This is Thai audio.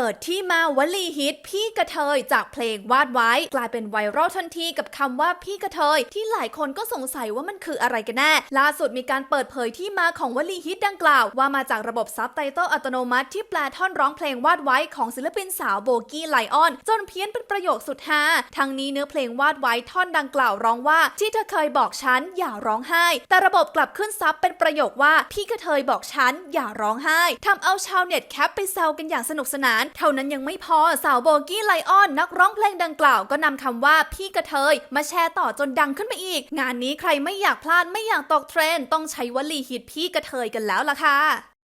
เปิดที่มาวลีฮิต พี่กระเทยจากเพลงวาดไว้ กลายเป็นไวรัลทันทีกับคำว่าพี่กระเทย ที่หลายคนก็สงสัยว่ามันคืออะไรกันแน่ ล่าสุดมีการเปิดเผยที่มาของวลีฮิตดังกล่าว ว่ามาจากระบบซับไตเติลอัตโนมัติที่แปลท่อนร้องเพลงวาดไว้ของศิลปินสาวโบกี้ไลออน จนเพี้ยนเป็นประโยคสุดฮาทั้งนี้เนื้อเพลงวาดไว้ท่อนดังกล่าวร้องว่า ที่เธอเคยบอกฉันอย่าร้องไห้ แต่ระบบกลับขึ้นซับเป็นประโยคว่าพี่กระเทยบอกฉันอย่าร้องไห้ทำเอาชาวเน็ตแคปไปแซวกันอย่างสนุกสนานเท่านั้นยังไม่พอสาวโบกี้ไลออนนักร้องเพลงดังกล่าวก็นำคำว่าพี่กระเทย มาแชร์ต่อจนดังขึ้นไปอีก งานนี้ใครไม่อยากพลาดไม่อยากตกเทรนด์ต้องใช้วลีฮิตพี่กระเทยกันแล้วล่ะค่ะ